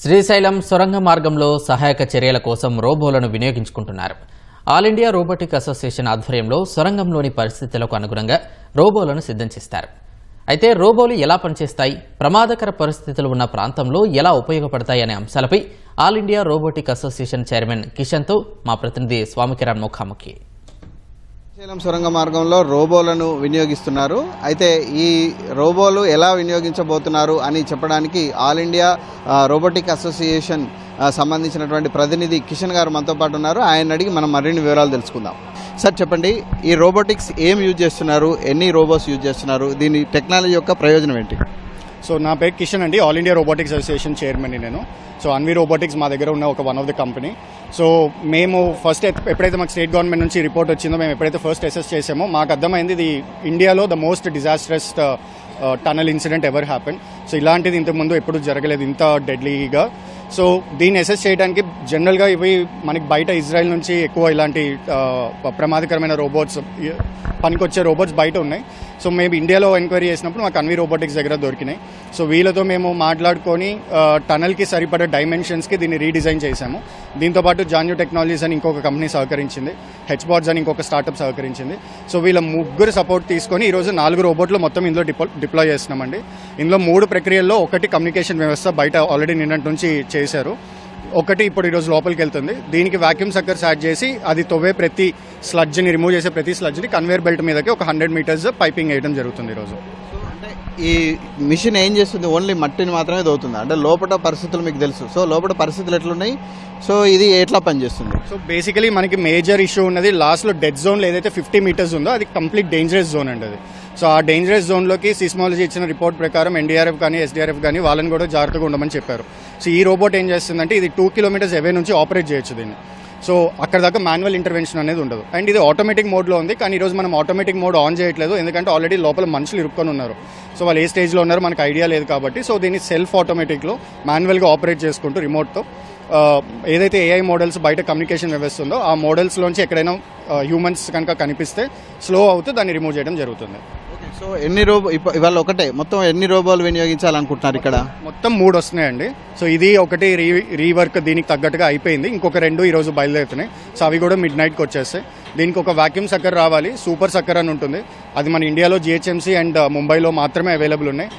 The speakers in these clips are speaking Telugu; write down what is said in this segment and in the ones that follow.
శ్రీశైలం సొరంగ మార్గంలో సహాయక చర్యల కోసం రోబోలను వినియోగించుకుంటున్నారు. ఆల్ ఇండియా రోబోటిక్ అసోసియేషన్ ఆధ్వర్యంలో సొరంగంలోని పరిస్థితులకు అనుగుణంగా రోబోలను సిద్ధం చేస్తారు. అయితే రోబోలు ఎలా పనిచేస్తాయి ప్రమాదకర పరిస్థితులు ఉన్న ప్రాంతంలో ఎలా ఉపయోగపడతాయి అనే అంశాలపై all India robotic association chairman కిషన్తో మా ప్రతినిధి స్వామికిరణ్ ముఖాముఖి. శ్రీశైలం సొరంగ మార్గంలో రోబోలను వినియోగిస్తున్నారు. అయితే ఈ రోబోలు ఎలా వినియోగించబోతున్నారు అని చెప్పడానికి ఆల్ ఇండియా రోబోటిక్ అసోసియేషన్ సంబంధించినటువంటి ప్రతినిధి కిషన్ గారు మనతో పాటు ఉన్నారు. ఆయన అడిగి మనం మరిన్ని వివరాలు తెలుసుకుందాం. సార్ చెప్పండి ఈ రోబోటిక్స్ ఏం యూజ్ చేస్తున్నారు? ఎన్ని రోబోస్ యూజ్ చేస్తున్నారు? దీని టెక్నాలజీ యొక్క ప్రయోజనం ఏంటి? సో నా పేరు కిషన్ అండి. All India robotics association chairman నేను. సో అన్వి రోబోటిక్స్ మా దగ్గర ఉన్న ఒక one of the company so మేము ఫస్ట్ ఎప్పుడైతే మాకు స్టేట్ గవర్నమెంట్ నుంచి రిపోర్ట్ వచ్చిందో మేము ఎప్పుడైతే ఫస్ట్ అసెస్ చేసామో మాకు అర్థమైంది ఇది ఇండియాలో the most disastrous tunnel incident ever happen so ఇలాంటిది ఇంతకుముందు ఎప్పుడు జరగలేదు ఇంత డెడ్లీగా సో దీన్ని అసెస్ చేయడానికి జనరల్గా ఇవి మనకి బయట ఇజ్రాయెల్ నుంచి ఎక్కువ ఇలాంటి uh, ప్రమాదకరమైన రోబోట్స్ పనికొచ్చే రోబోట్స్ బయట ఉన్నాయి. సో మేము ఇండియాలో ఎంక్వైరీ చేసినప్పుడు మాకు అన్వి రోబోటిక్స్ దగ్గర దొరికినాయి. సో వీళ్ళతో మేము మాట్లాడుకొని టనల్కి సరిపడే డైమెన్షన్స్కి దీన్ని రీడిజైన్ చేశాము. దీంతోపాటు జాన్యూ టెక్నాలజీస్ అని ఇంకొక కంపెనీ సహకరించింది. హెచ్బాట్స్ అని ఇంకొక స్టార్టప్ సహకరించింది. సో వీళ్ళ ముగ్గురు సపోర్ట్ తీసుకొని ఈరోజు నాలుగు రోబోట్లు మొత్తం ఇందులో డిపో డిప్లాయ్ చేస్తున్నామండి. ఇందులో మూడు ప్రక్రియల్లో ఒకటి కమ్యూనికేషన్ వ్యవస్థ బయట ఆల్రెడీ నిన్నటి నుంచి చేశారు. ఒకటి ఇప్పుడు ఈరోజు లోపలికి వెళ్తుంది. దీనికి వాక్యూమ్ సక్కర్స్ యాడ్ చేసి అది తవ్వే ప్రతి స్లడ్జ్ని రిమూవ్ చేసే ప్రతి స్లడ్జ్ని కన్వేర్ బెల్ట్ మీదకి ఒక హండ్రెడ్ మీటర్స్ పైపింగ్ వేయడం జరుగుతుంది ఈరోజు అంటే ఈ మిషన్ ఏం చేస్తుంది? ఓన్లీ మట్టిని మాత్రమే దోవుతుంది అంటే లోపల పరిస్థితులు మీకు తెలుసు. సో లోపల పరిస్థితులు ఎట్లున్నాయి? సో ఇది ఎట్లా పనిచేస్తుంది? సో బేసికలీ మనకి మేజర్ ఇష్యూ ఉన్నది లాస్ట్లో డెడ్ జోన్లో ఏదైతే ఫిఫ్టీ మీటర్స్ ఉందో అది కంప్లీట్ డేంజరస్ జోన్ అండి అది. సో ఆ డేంజరస్ జోన్లోకి సిస్మాలజీ ఇచ్చిన రిపోర్ట్ ప్రకారం ఎన్డీఆర్ఎఫ్ కానీ ఎస్డీఆర్ఎఫ్ కానీ వాళ్ళని కూడా జాగ్రత్తగా ఉండమని చెప్పారు. సో ఈ రోబోట్ ఏం చేస్తుందంటే ఇది టూ కిలోమీటర్స్ అవే నుంచి ఆపరేట్ చేయొచ్చు దీన్ని. సో అక్కడ దాకా మాన్యువల్ ఇంటర్వెన్షన్ అనేది ఉండదు. అండ్ ఇది ఆటోమేటిక్ మోడ్లో ఉంది కానీ ఈరోజు మనం ఆటోమేటిక్ మోడ్ ఆన్ చేయట్లేదు. ఎందుకంటే ఆల్రెడీ లోపల మనుషులు ఇరుక్కొని ఉన్నారు. సో వాళ్ళు ఏ స్టేజ్లో ఉన్నారో మనకు ఐడియా లేదు కాబట్టి సో దీన్ని సెల్ఫ్ ఆటోమేటిక్లో మాన్యువల్గా ఆపరేట్ చేసుకుంటూ రిమోట్తో ఏదైతే ఏఐ మోడల్స్ బయట కమ్యూనికేషన్ వ్యవస్థ ఉందో ఆ మోడల్స్లోంచి ఎక్కడైనా హ్యూమన్స్ కనుక కనిపిస్తే స్లో అవుతూ దాన్ని రిమూవ్ చేయడం జరుగుతుంది. సో ఎన్ని రోబో ఇప్ప- ఇవాళ ఒకటే. మొత్తం ఎన్ని రోబోలు వినియోగించాలనుకుంటున్నారు ఇక్కడ? మొత్తం మూడు వస్తున్నాయండి. సో ఇది ఒకటి రీ రీవర్క్ దీనికి తగ్గట్టుగా అయిపోయింది. ఇంకొక రెండు ఈరోజు బయలుదేరుతున్నాయి. సో అవి కూడా మిడ్ నైట్కి వచ్చేస్తాయి. దీనికి ఒక వాక్యూమ్ సక్కర్ రావాలి. సూపర్ సక్కర్ అని ఉంటుంది. అది మన ఇండియాలో జిహెచ్ఎంసీ అండ్ uh, ముంబైలో మాత్రమే అవైలబుల్ ఉన్నాయి.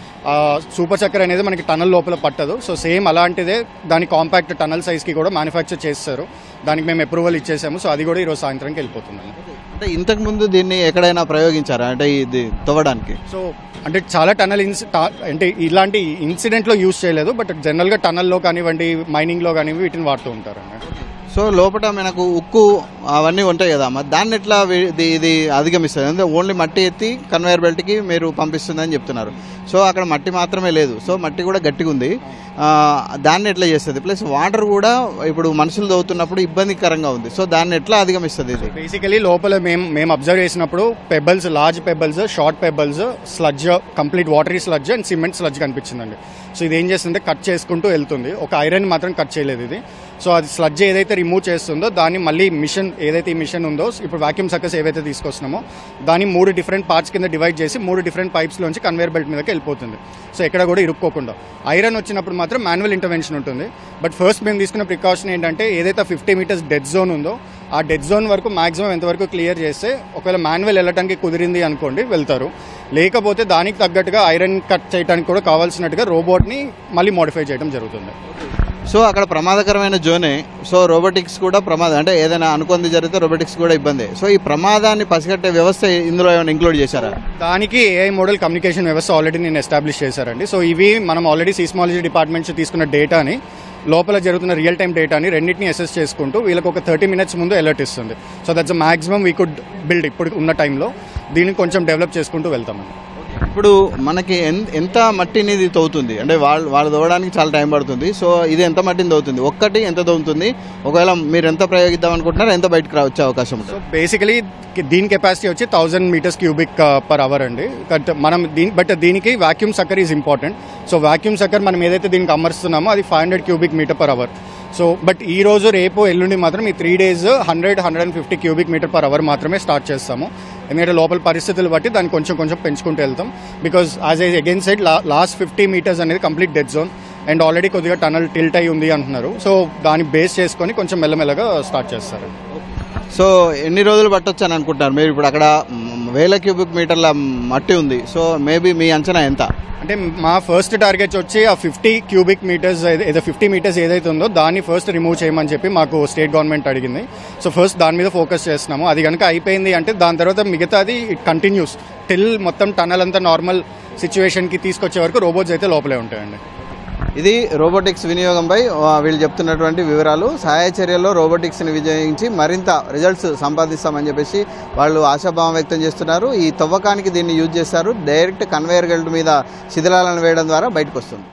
సూపర్ చక్కర్ అనేది మనకి టనల్ లోపల పట్టదు. సో సేమ్ అలాంటిదే దాని కాంపాక్ట్ టనల్ సైజ్కి కూడా మ్యానుఫ్యాక్చర్ చేస్తారు. దానికి మేము అప్రూవల్ ఇచ్చేసాము. సో అది కూడా ఈరోజు సాయంత్రంకి వెళ్ళిపోతుందండి. అంటే ఇంతకు ముందు దీన్ని ఎక్కడైనా ప్రయోగించారా? అంటే ఇది తవ్వడానికి? సో అంటే చాలా టనల్ ఇన్స్ అంటే ఇలాంటి ఇన్సిడెంట్లో యూజ్ చేయలేదు బట్ జనరల్గా టనల్లో కానివ్వండి మైనింగ్లో కానివ్వండి వీటిని వాడుతూ ఉంటారండి సో లోపల మనకు ఉక్కు అవన్నీ ఉంటాయి కదా మరి దాన్ని ఎట్లా ఇది ఇది అధిగమిస్తుంది? అంటే ఓన్లీ మట్టి ఎత్తి కన్వేయర్ బెల్ట్కి మీరు పంపిస్తుందని చెప్తున్నారు. సో అక్కడ మట్టి మాత్రమే లేదు. సో మట్టి కూడా గట్టిగా ఉంది. దాన్ని ఎట్లా చేస్తుంది? ప్లస్ వాటర్ కూడా ఇప్పుడు మనుషులు తవ్వుతున్నప్పుడు ఇబ్బందికరంగా ఉంది. సో దాన్ని ఎట్లా అధిగమిస్తుంది ఇది? బేసికలీ లోపల మేము మేము అబ్జర్వ్ చేసినప్పుడు pebbles large pebbles short pebbles sludge complete watery sludge and cement sludge కనిపించిందండి. సో ఇది ఏం చేస్తుందంటే కట్ చేసుకుంటూ వెళ్తుంది. ఒక ఐరన్ మాత్రం కట్ చేయలేదు ఇది. సో అది స్లడ్జ్ ఏదైతే రిమూవ్ చేస్తుందో దాన్ని మళ్ళీ మిషన్ ఏదైతే ఈ మిషన్ ఉందో ఇప్పుడు వాక్యూమ్ సక్కస్ ఏవైతే తీసుకొస్తున్నామో దాన్ని మూడు డిఫరెంట్ పార్ట్స్ కింద డివైడ్ చేసి మూడు డిఫరెంట్ పైప్స్లోంచి కన్వేర్ బెల్ట్ మీదకి వెళ్ళిపోతుంది. సో ఎక్కడ కూడా ఇరుక్కోకుండా. ఐరన్ వచ్చినప్పుడు మాత్రం మాన్యువల్ ఇంటర్వెన్షన్ ఉంటుంది. బట్ ఫస్ట్ మేము తీసుకున్న ప్రికాషన్ ఏంటంటే ఏదైతే ఫిఫ్టీ మీటర్స్ డెడ్ జోన్ ఉందో ఆ డెడ్ జోన్ వరకు మాక్సిమం ఎంతవరకు క్లియర్ చేస్తే ఒకవేళ మాన్యువల్ వెళ్ళడానికి కుదిరింది అనుకోండి వెళ్తారు. లేకపోతే దానికి తగ్గట్టుగా ఐరన్ కట్ చేయడానికి కూడా కావాల్సినట్టుగా రోబోట్ని మళ్ళీ మోడిఫై చేయడం జరుగుతుంది. సో అక్కడ ప్రమాదకరమైన జోనే సో రోబోటిక్స్ కూడా ప్రమాదం అంటే ఏదైనా అనుకుంది జరిగితే రోబోటిక్స్ కూడా ఇబ్బంది. సో ఈ ప్రమాదాన్ని పసిగట్టే వ్యవస్థ ఇందులో ఏమైనా ఇంక్లూడ్ చేశారా? దానికి ఏఐ మోడల్ కమ్యూనికేషన్ వ్యవస్థ ఆల్రెడీ నేను ఎస్టాబ్లిష్ చేశారండి. సో ఇవి మనం ఆల్రెడీ సీస్మాలజీ డిపార్ట్మెంట్ నుంచి తీసుకున్న డేటాని లోపల జరుగుతున్న రియల్ టైం డేటాని రెండింటిని అసెస్ చేసుకుంటూ వీళ్ళకి ఒక థర్టీ మినిట్స్ ముందు అలర్ట్ ఇస్తుంది. So that's maximum we could build ఇప్పుడు ఉన్న టైంలో దీన్ని కొంచెం డెవలప్ చేసుకుంటూ వెళ్తామండి. ఇప్పుడు మనకి ఎంత మట్టిని ఇది తవ్వుతుంది? అంటే వాళ్ళు వాళ్ళు తవ్వడానికి చాలా టైం పడుతుంది. సో ఇది ఎంత మట్టిని తవ్వుతుంది? ఒక్కటి ఎంత తవ్వుతుంది? ఒకవేళ మీరు ఎంత ప్రయోగిద్దాం అనుకుంటున్నారో ఎంత బయటకు రా- వచ్చే అవకాశం ఉంటుంది. బేసికలీ దీని కెపాసిటీ వచ్చి thousand metres cubic per hour అండి. బట్ మనం దీని బట్ దీనికి vacuum sucker is important so vacuum sucker మనం ఏదైతే దీనికి అమరుస్తున్నామో అది five hundred cubic metre per hour so but ఈ రోజు రేపు ఎల్లుండి మాత్రం ఈ three days hundred hundred and fifty cubic metre per hour మాత్రమే స్టార్ట్ చేస్తాము. ఎందుకంటే లోపల పరిస్థితులు బట్టి దాన్ని కొంచెం కొంచెం పెంచుకుంటూ వెళ్తాం. Because as I again side last fifty metres అనేది complete dead zone and already కొద్దిగా టనల్ టిల్ట్ అయి ఉంది అంటున్నారు. సో దాన్ని బేస్ చేసుకొని కొంచెం మెల్లమెల్లగా స్టార్ట్ చేస్తారు. సో ఎన్ని రోజులు పట్టొచ్చు అని అనుకుంటున్నారు? మీరు ఇప్పుడు అక్కడ వేల క్యూబిక్ మీటర్ల మట్టి ఉంది. సో మేబీ మీ అంచనా ఎంత? అంటే మా ఫస్ట్ టార్గెట్స్ వచ్చి ఆ ఫిఫ్టీ క్యూబిక్ మీటర్స్ ఏదో ఫిఫ్టీ మీటర్స్ ఏదైతే ఉందో దాన్ని ఫస్ట్ రిమూవ్ చేయమని చెప్పి మాకు స్టేట్ గవర్నమెంట్ అడిగింది. సో ఫస్ట్ దాని మీద ఫోకస్ చేస్తున్నాము. అది కనుక అయిపోయింది అంటే దాని తర్వాత మిగతాది ఇట్ కంటిన్యూస్ టిల్ మొత్తం టనల్ అంతా నార్మల్ సిచ్యువేషన్కి తీసుకొచ్చే వరకు రోబోట్స్ అయితే లోపలే ఉంటాయండి. ఇది రోబోటిక్స్ వినియోగంపై వీళ్ళు చెప్తున్నటువంటి వివరాలు. సహాయ చర్యల్లో రోబోటిక్స్ని వినియోగించి మరింత రిజల్ట్స్ సంపాదిస్తామని చెప్పేసి వాళ్ళు ఆశాభావం వ్యక్తం చేస్తున్నారు. ఈ తవ్వకానికి దీన్ని యూజ్ చేస్తారు. డైరెక్ట్ కన్వేయర్ గెల్ట్ మీద శిథిలాలను వేయడం ద్వారా బయటకు వస్తుంది.